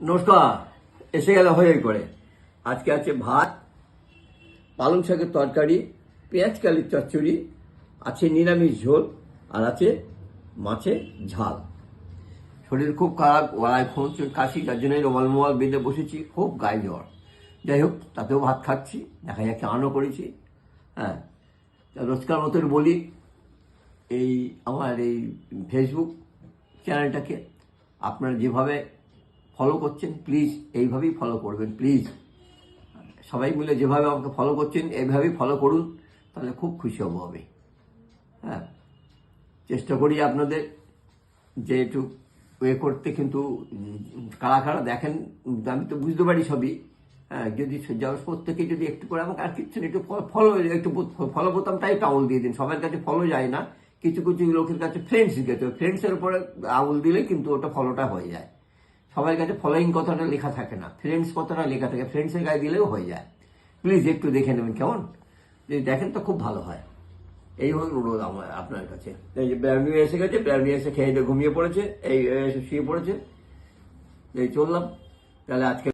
নমস্কার, এসে গেল হয়ে করে। আজকে আছে ভাত, পালং শাকের তরকারি, পেঁয়াজ কালির চচ্চড়ি, আছে নিরামিষ ঝোল, আর আছে মাছের ঝাল। শরীর খুব খারাপ, গলায় খুঁজছে কাশি, যার জন্য রোমাল মোমাল বেঁধে বসেছি, খুব গায়ে জ্বর। যাই হোক, তাতেও ভাত খাচ্ছি, দেখা যাচ্ছে আনও করেছি। হ্যাঁ রোজকার মতন বলি, এই আমার এই ফেসবুক চ্যানেলটাকে আপনারা যেভাবে ফলো করছেন প্লিজ এইভাবেই ফলো করবেন প্লিজ সবাই মিলে যেভাবে আমাকে ফলো করছেন, এইভাবেই ফলো করুন, তাহলে খুব খুশি হব আমি। হ্যাঁ। চেষ্টা করি আপনাদের যে একটু এ করতে, কিন্তু কারা কারা দেখেন, আমি তো বুঝতে পারি সবই। হ্যাঁ যদি প্রত্যেকে যদি একটু করে আমাকে আর কিচ্ছু একটু ফলো একটু ফলো বোতামটাই একটু আঙুল দিয়ে দিন। সবার কাছে ফলো যায় না। কিছু কিছু লোকের কাছে ফ্রেন্ডস গেছে। ফ্রেন্ডসের উপরে আঙুল দিলে কিন্তু ওটা ফলোটা হয়ে যায়। সবার কাছে ফলোয়িং কথাটা লেখা থাকে না ফ্রেন্ডস কথাটা লেখা থাকে ফ্রেন্ডসের গায়ে দিলেও হয়ে যায়। প্লিজ একটু দেখে নেবেন কেমন? যদি দেখেন তো খুব ভালো হয়। এই হল অনুরোধ আমার, আপনার কাছে। এই যে ব্রাউনি এসে গেছে ব্রাউনি এসে খেয়ে দিয়ে ঘুমিয়ে পড়েছে, এই এসে শুয়ে পড়েছে। এই চললাম। তাহলে আজকে